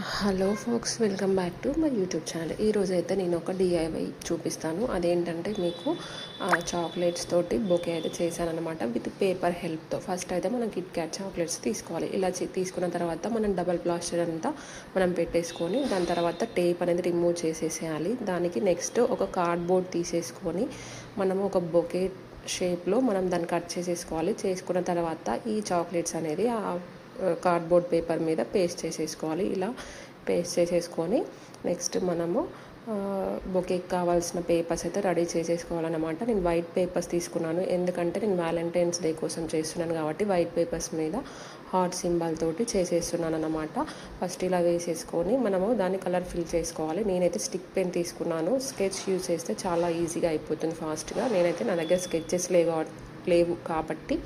Hello folks welcome back to my YouTube channel. ఈరోజు అయితే నేను ఒక డిఐవై చూపిస్తాను. అదేంటంటే మీకు చాక్లెట్స్ తోటి బొకే అయితే చేశాను అనమాట విత్ పేపర్ హెల్ప్తో ఫస్ట్ అయితే మనం కిట్ క్యాట్ చాక్లెట్స్ తీసుకోవాలి. ఇలా చే- తీసుకున్న తర్వాత మనం డబల్ ప్లాస్టర్ అంతా మనం పెట్టేసుకొని దాని తర్వాత టేప్ అనేది రిమూవ్ చేసేసేయాలి. దానికి నెక్స్ట్ ఒక కార్డ్బోర్డ్ తీసేసుకొని మనము ఒక బొకే షేప్లో మనం దాన్ని కట్ చేసేసుకోవాలి. చేసుకున్న తర్వాత ఈ చాక్లెట్స్ అనేది కార్డ్బోర్డ్ పేపర్ మీద పేస్ట్ చేసేసుకోవాలి. ఇలా పేస్ట్ చేసేసుకొని నెక్స్ట్ మనము బొకేకి కావాల్సిన పేపర్స్ అయితే రెడీ చేసేసుకోవాలన్నమాట. నేను వైట్ పేపర్స్ తీసుకున్నాను. ఎందుకంటే నేను వ్యాలంటైన్స్ డే కోసం చేస్తున్నాను కాబట్టి వైట్ పేపర్స్ మీద హార్ట్ సింబల్ తోటి చేసేస్తున్నాను అనమాట ఫస్ట్ ఇలా వేసేసుకొని మనము దాన్ని కలర్ ఫిల్ చేసుకోవాలి. నేనైతే స్టిక్ పెన్ తీసుకున్నాను. స్కెచ్ యూజ్ చేస్తే చాలా ఈజీగా అయిపోతుంది ఫాస్ట్గా నేనైతే నా దగ్గర స్కెచెస్ లేవు లేవు కాబట్టి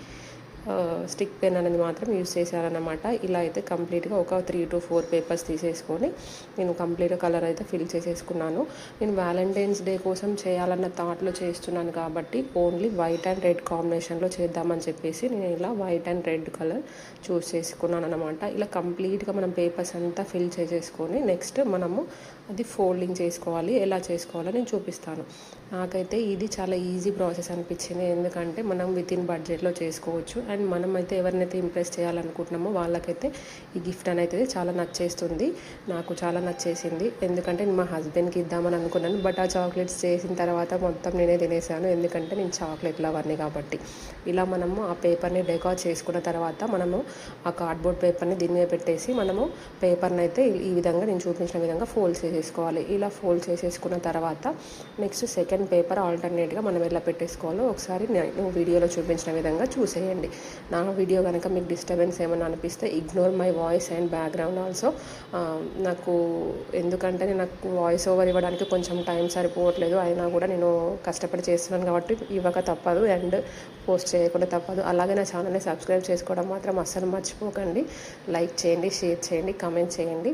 స్టిక్ పెన్ అనేది మాత్రం యూస్ చేశారనమాట ఇలా అయితే కంప్లీట్గా ఒక త్రీ టు ఫోర్ పేపర్స్ తీసేసుకొని నేను కంప్లీట్గా కలర్ అయితే ఫిల్ చేసేసుకున్నాను. నేను వ్యాలంటైన్స్ డే కోసం చేయాలన్న థాట్లో చేస్తున్నాను కాబట్టి ఓన్లీ వైట్ అండ్ రెడ్ కాంబినేషన్లో చేద్దామని చెప్పేసి నేను ఇలా white and red colour choose చేసుకున్నాను అనమాట ఇలా కంప్లీట్గా మనం పేపర్స్ అంతా ఫిల్ చేసేసుకొని నెక్స్ట్ మనము అది ఫోల్డింగ్ చేసుకోవాలి. ఎలా చేసుకోవాలో నేను చూపిస్తాను. నాకైతే ఇది చాలా ఈజీ ప్రాసెస్ అనిపించింది. ఎందుకంటే మనం విత్ ఇన్ బడ్జెట్లో చేసుకోవచ్చు. అండ్ మనం అయితే ఎవరినైతే ఇంప్రెస్ చేయాలనుకుంటున్నామో వాళ్ళకైతే ఈ గిఫ్ట్ అనేది చాలా నచ్చేస్తుంది. నాకు చాలా నచ్చేసింది. ఎందుకంటే నేను మా హస్బెండ్కి ఇద్దామని అనుకున్నాను. బట్ ఆ చాక్లెట్స్ చేసిన తర్వాత మొత్తం నేనే తినేసాను. ఎందుకంటే నేను చాక్లెట్ లవర్ని కాబట్టి. ఇలా మనము ఆ పేపర్ని డెకార్ చేసుకున్న తర్వాత మనము ఆ కార్డ్బోర్డ్ పేపర్ని దీని మీద పెట్టేసి మనము పేపర్ని అయితే ఈ విధంగా నేను చూపించిన విధంగా ఫోల్డ్ చేసేసుకోవాలి. ఇలా ఫోల్డ్ చేసేసుకున్న తర్వాత నెక్స్ట్ సెకండ్ పేపర్ ఆల్టర్నేట్గా మనం ఎలా పెట్టేసుకోవాలో ఒకసారి నేను వీడియోలో చూపించిన విధంగా చూసేయండి. నా వీడియో కనుక మీకు డిస్టర్బెన్స్ ఏమైనా అనిపిస్తే ignore my voice and background also నాకు ఎందుకంటే నేను నాకు వాయిస్ ఓవర్ ఇవ్వడానికి కొంచెం టైం సరిపోవట్లేదు. అయినా కూడా నేను కష్టపడి చేస్తున్నాను కాబట్టి ఇవ్వక తప్పదు అండ్ పోస్ట్ చేయకుండా తప్పదు. అలాగే నా ఛానల్ని సబ్స్క్రైబ్ చేసుకోవడం మాత్రం అస్సలు మర్చిపోకండి. లైక్ చేయండి షేర్ చేయండి కమెంట్ చేయండి.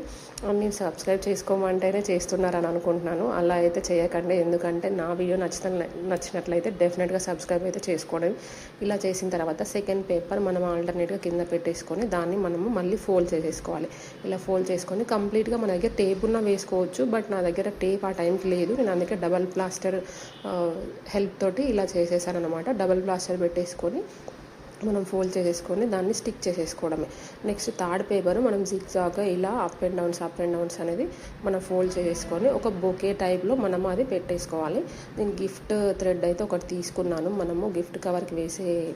నేను సబ్స్క్రైబ్ చేసుకోమంటేనే చేస్తున్నారని అనుకుంటున్నాను. అలా అయితే చేయకండి. ఎందుకంటే నా వీడియో నచ్చిన నచ్చినట్లయితే డెఫినెట్గా సబ్స్క్రైబ్ అయితే చేసుకోవడం. ఇలా చేసిన తర్వాత సెకండ్ పేపర్ మనం ఆల్టర్నేట్గా కింద పెట్టేసుకొని దాన్ని మనము మళ్ళీ ఫోల్డ్ చేసేసుకోవాలి. ఇలా ఫోల్డ్ చేసుకొని కంప్లీట్గా మన దగ్గర టేప్ ఉన్న వేసుకోవచ్చు బట్ నా దగ్గర టేప్ ఆ టైంకి లేదు. నేను అందుకే డబల్ ప్లాస్టర్ హెల్ప్ తోటి ఇలా చేసేసాను అనమాట డబల్ ప్లాస్టర్ పెట్టేసుకొని మనం ఫోల్డ్ చేసేసుకొని దాన్ని స్టిక్ చేసేసుకోవడమే. నెక్స్ట్ థర్డ్ పేపర్ మనం జిగ్జాగ్గా ఇలా up and downs up and downs అనేది మనం ఫోల్డ్ చేసేసుకొని ఒక బొకే టైప్లో మనం అది పెట్టేసుకోవాలి. నేను గిఫ్ట్ థ్రెడ్ అయితే ఒకటి తీసుకున్నాను. మనము గిఫ్ట్ కవర్కి వేసే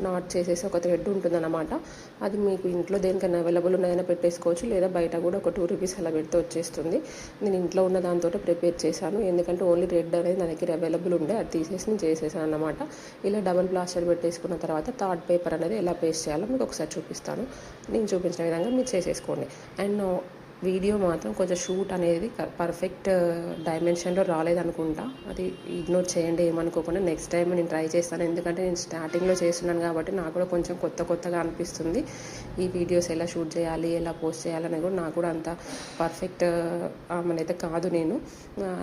నాట్ చేసేసి ఒక థ్రెడ్ ఉంటుందన్నమాట. అది మీకు ఇంట్లో దేనికైనా అవైలబుల్ ఉన్నదైనా పెట్టేసుకోవచ్చు లేదా బయట కూడా ఒక టూ రూపీస్ అలా పెడితే వచ్చేస్తుంది. నేను ఇంట్లో ఉన్న దాంతో ప్రిపేర్ చేశాను. ఎందుకంటే ఓన్లీ రెడ్ అనేది నా దగ్గర అవైలబుల్ ఉండే అది తీసేసి నేను చేసేసాను అనమాట ఇలా డబుల్ ప్లాస్టర్ పెట్టేసుకున్న తర్వాత థర్డ్ పేపర్ అనేది ఎలా పేస్ట్ చేయాలో మీకు ఒకసారి చూపిస్తాను. నేను చూపించిన విధంగా మీరు చేసేసుకోండి. అండ్ వీడియో మాత్రం కొంచెం షూట్ అనేది పర్ఫెక్ట్ డైమెన్షన్లో uh, రాలేదనుకుంటా. అది ఇగ్నోర్ చేయండి ఏమనుకోకుండా నెక్స్ట్ టైం నేను ట్రై చేస్తాను. ఎందుకంటే నేను స్టార్టింగ్లో చేస్తున్నాను కాబట్టి నాకు కూడా కొంచెం కొత్త కొత్తగా అనిపిస్తుంది. ఈ వీడియోస్ ఎలా షూట్ చేయాలి ఎలా పోస్ట్ చేయాలని కూడా నాకు కూడా అంత పర్ఫెక్ట్ uh, మనైతే కాదు నేను.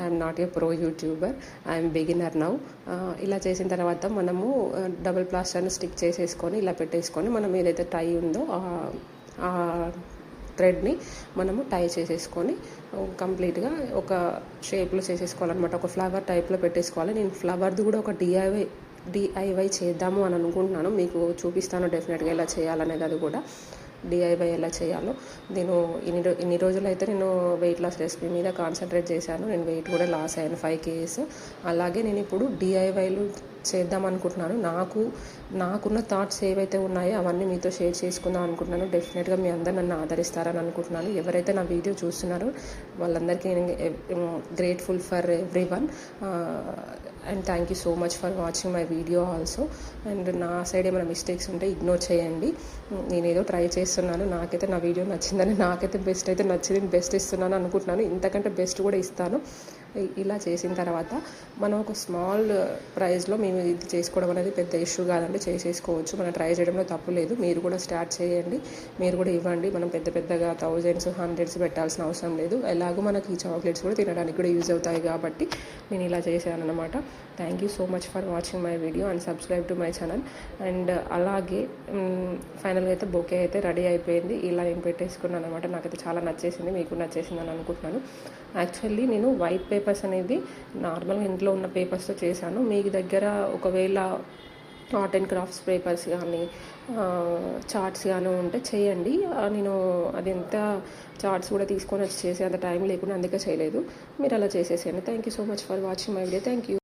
I'm not a pro YouTuber I'm beginner now ఇలా చేసిన తర్వాత మనము డబుల్ ప్లాస్టర్ని స్టిక్ చేసేసుకొని ఇలా పెట్టేసుకొని మనం ఏదైతే టై ఉందో థ్రెడ్ని మనము టై చేసేసుకొని కంప్లీట్గా ఒక షేప్లో చేసేసుకోవాలన్నమాట. ఒక ఫ్లవర్ టైప్లో పెట్టేసుకోవాలి. నేను ఫ్లవర్ది కూడా ఒక డిఐవై డిఐవై చేద్దాము అని అనుకుంటున్నాను. మీకు చూపిస్తాను డెఫినెట్గా ఎలా చేయాలనేది అది కూడా. డిఐవై ఎలా చేయాలో. నేను ఇన్ని రో ఇన్ని రోజులు అయితే నేను వెయిట్ లాస్ రెసిపీ మీద కాన్సన్ట్రేట్ చేశాను. నేను వెయిట్ కూడా లాస్ అయ్యాను ఫైవ్ కేజీస్ అలాగే నేను ఇప్పుడు డిఐవైలు చేద్దాం అనుకుంటున్నాను. నాకు నాకున్న థాట్స్ ఏవైతే ఉన్నాయో అవన్నీ మీతో షేర్ చేసుకుందాం అనుకుంటున్నాను. డెఫినెట్గా మీ అందరు నన్ను ఆదరిస్తారని అనుకుంటున్నాను. ఎవరైతే నా వీడియో చూస్తున్నారో వాళ్ళందరికీ నేను grateful for everyone and thank you so much for watching my video also and నా సైడ్ ఏమైనా మిస్టేక్స్ ఉంటే ఇగ్నోర్ చేయండి. నేను ఏదో ట్రై చేస్తున్నాను. నాకైతే నా వీడియో నచ్చిందని నాకైతే బెస్ట్ అయితే నచ్చింది బెస్ట్ ఇస్తున్నాను అనుకుంటున్నాను. ఇంతకంటే బెస్ట్ కూడా ఇస్తాను. ఇలా చేసిన తర్వాత మనం ఒక స్మాల్ ప్రైస్లో మేము ఇది చేసుకోవడం అనేది పెద్ద ఇష్యూ కాదండి. చేసేసుకోవచ్చు. మనం ట్రై చేయడంలో తప్పు లేదు. మీరు కూడా స్టార్ట్ చేయండి. మీరు కూడా ఇవ్వండి. మనం పెద్ద పెద్దగా థౌజండ్స్ హండ్రెడ్స్ పెట్టాల్సిన అవసరం లేదు. ఎలాగో మనకి ఈ చాక్లెట్స్ కూడా తినడానికి కూడా యూజ్ అవుతాయి కాబట్టి నేను ఇలా చేశాను అనమాట thank you so much for watching my video and subscribe to my channel. And అలాగే ఫైనల్గా అయితే బొకే అయితే రెడీ అయిపోయింది. ఇలా నేను పెట్టేసుకున్నాను అనమాట నాకైతే చాలా నచ్చేసింది. మీకు నచ్చేసింది అని అనుకుంటున్నాను. యాక్చువల్లీ నేను వైట్ పేపర్స్ అనేది నార్మల్గా ఇంట్లో ఉన్న పేపర్స్తో చేశాను. మీ దగ్గర ఒకవేళ ఆర్ట్ అండ్ క్రాఫ్ట్స్ పేపర్స్ కానీ చార్ట్స్ కానీ ఉంటే చేయండి. నేను అది ఎంత చార్ట్స్ కూడా తీసుకొని వచ్చి చేసే అంత టైం లేకుండా అందుకే చేయలేదు. మీరు అలా చేసేసేయండి. Thank you so much for watching my video thank you